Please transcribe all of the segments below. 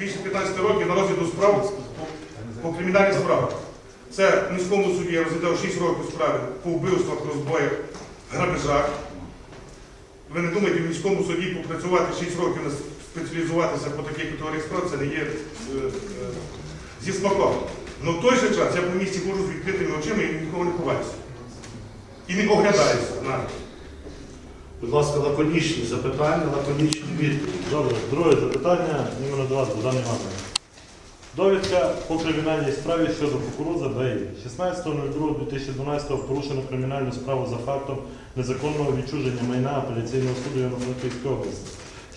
більше 15 років на розгляду справ по, кримінальних справах. Це в міському суді я розглядав 6 років справи по вбивствах, розбоях, грабежах. Ви не думаєте, в міському суді попрацювати 6 років, спеціалізуватися по такій категорії справ, це не є е, е, зі смаком. Але в той же час я по місті ходжу з відкритими очима і нікого не ховаюся. І не оглядаюся навіть. Будь ласка, лаконічні запитання, лаконічні відповіді. Добре, друге запитання іменно до вас, Богдан Іванович. Довідка по кримінальній справі щодо кукурудза БАІ. 16.02.2012 порушено кримінальну справу за фактом незаконного відчуження майна апеляційного суду Івано-Франківської області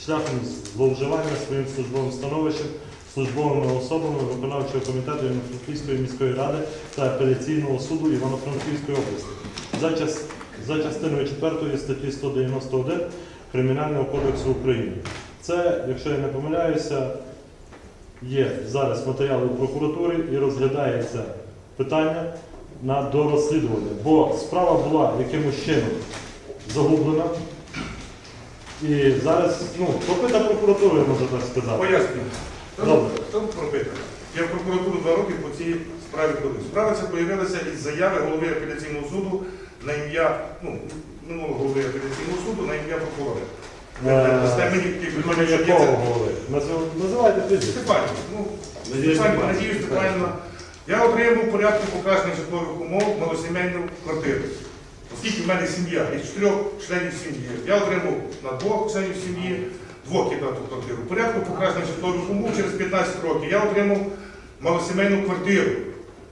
шляхом зловживання своїм службовим становищем, службовими особами виконавчого комітету Івано-Франківської міської ради та апеляційного суду Івано-Франківської області за, час, за частиною 4 статті 191 Кримінального кодексу України. Це, якщо я не помиляюся, є зараз матеріали у прокуратурі і розглядається питання на дорозслідування. Бо справа була якимось чином загублена. І зараз, ну, попита прокуратури, я можу так сказати. Пояснюю. Добре. Хто пропитав? Я в прокуратуру два роки по цій справі ходив. Справа ця з'явилася із заяви голови апеляційного суду ім'я, ну, минулого голови апеляційного суду на ім'я прокурора. Е, є це- Називайте прізвище. Степанів, ну, Степанів, Надію Степанівна. Я отримав порядку покращення житлових умов малосімейну квартиру. Оскільки в мене сім'я із чотирьох членів сім'ї, я отримав на двох членів сім'ї двокімнатну квартиру. В порядку покращення житлових умов через 15 років я отримав малосімейну квартиру,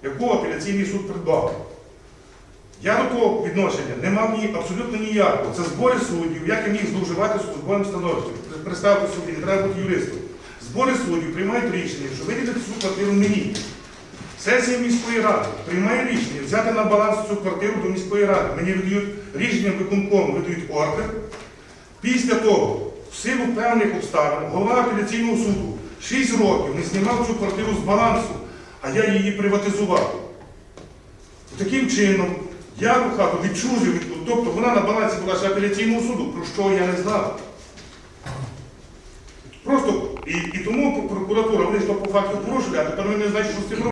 яку апеляційний суд придбав. Я до того відношення не мав ні абсолютно ніякого. Це збори суддів, як я міг зловживати службовим становищем. Представте собі, не треба бути юристом. Збори суддів приймають рішення, що виділити цю квартиру мені. Сесія міської ради приймає рішення взяти на баланс цю квартиру до міської ради. Мені видають рішення виконкому, видають ордер. Після того, в силу певних обставин, голова апеляційного суду 6 років не знімав цю квартиру з балансу, а я її приватизував. Таким чином, я ту хату відчужив, тобто вона на балансі була ще апеляційного суду, про що я не знав. Просто і, і тому прокуратура, вони то по факту порушили, а тепер вони не знають, що з цим